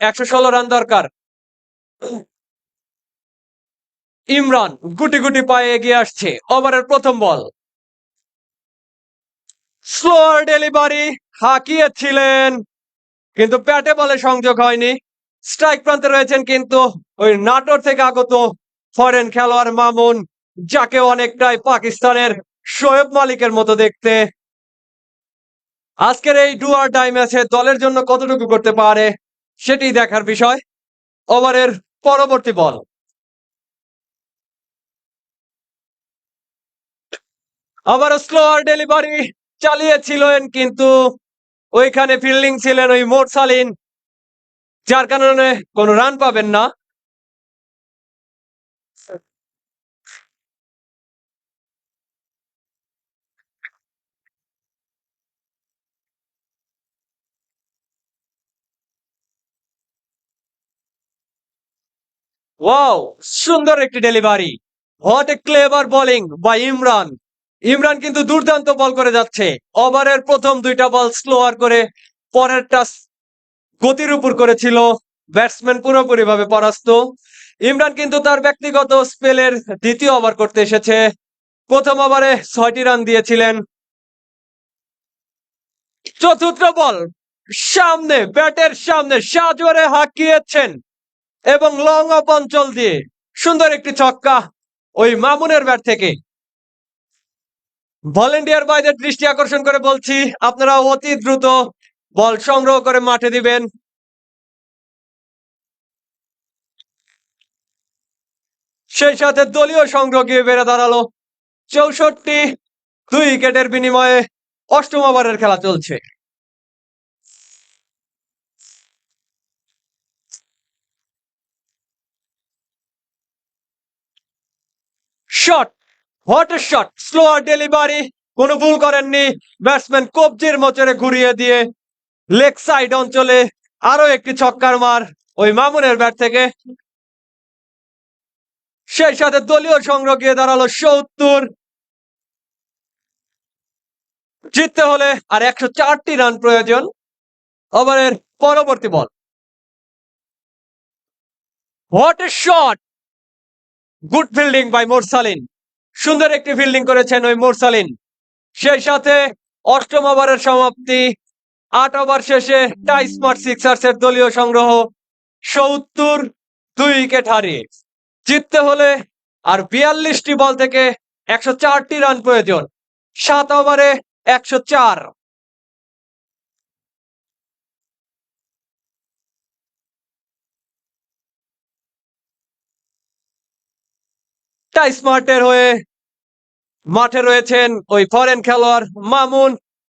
একশো ষোলো রান দরকার। ইমরান গুটি গুটি পায়ে এগিয়ে আসছে, ওভারের প্রথম বল। স্লোয়ার ডেলিভারি হাঁকিয়েছিলেন, কিন্তু ব্যাটে বলে সংযোগ হয়নি। স্ট্রাইক প্রান্তে রয়েছেন কিন্তু ওই নাটোর থেকে আগত ফরেন খেলোয়াড় মামুন, যাকে অনেকটাই পাকিস্তানের শোয়েব মালিকের মতো দেখতে। আজকের এই ডুয়ার ডাই ম্যাচে দলের জন্য কতটুকু করতে পারে? সেটি দেখার বিষয়। ওভারের পরবর্তী বল। আবার স্লোয়ার ডেলিভারি চালিয়েছিলেন কিন্তু ওইখানে ফিল্ডিং ছিলেন ওই মোট সালিন যার কারণে কোনো রান পাবেন না। ওয়াও সুন্দর একটি delivery what a clever bowling by Imran Imran কিন্তু দুর্দান্ত বল করে যাচ্ছে। ওভারের প্রথম দুইটা বল স্লোয়ার করে, পরেরটা গতির উপর করেছিল। ব্যাটসম্যান পুরোপুরি ভাবে পরাস্ত। ইমরান কিন্তু তার ব্যক্তিগত স্পেলের দ্বিতীয় ওভার করতে এসেছে। প্রথম ওভারে ছয়টি রান দিয়েছিলেন। চতুর্থ বল সামনে ব্যাটের সামনে সাজরে হাঁকিয়েছেন। এবং লং অফ অঞ্চল দিয়ে সুন্দর একটি ছক্কা ওই মামুনের ব্যাট থেকে। ভলেন্টিয়ার ভাইদের দৃষ্টি আকর্ষণ করে বলছি, আপনারা অতি দ্রুত বল সংগ্রহ করে মাঠে দিবেন। সেই সাথে দলীয় সংগ্রহ গিয়ে বেড়ে দাঁড়াল। চৌষট্টি দুই উইকেটের বিনিময়ে অষ্টম ওভারের খেলা চলছে। Shot what a shot slower delivery কোনো ভুল করেননি। ব্যাটসম্যান কবজির মোচরে ঘুরিয়ে দিয়ে লেগ সাইড অঞ্চলে আরও একটি ছক্কার মার ওই মামুনের ব্যাট থেকে। সেই সাথে দলীয় সংগ্রহ গিয়ে দাঁড়াল সত্তর। জিততে হলে আর একশো চারটি রান প্রয়োজন। ওভারের পরবর্তী ball what a shot good fielding by Morsalin সুন্দর একটি ফিল্ডিং করেছেন ওই মোরসালিন সেই সাথে অষ্টম ওভারের সমাপ্তি, আট ওভার শেষে টাই স্মার্ট সিক্সার্স এর দলীয় সংগ্রহ, সত্তর দুই উইকেট হারিয়ে। জিততে হলে আর বিয়াল্লিশটি বল থেকে একশো চারটি রান প্রয়োজন। সাত ওভারে একশো চার। স্মার্টের হয়ে মাঠে রয়েছেন ওই ফরেন খেলোয়াড় মামুন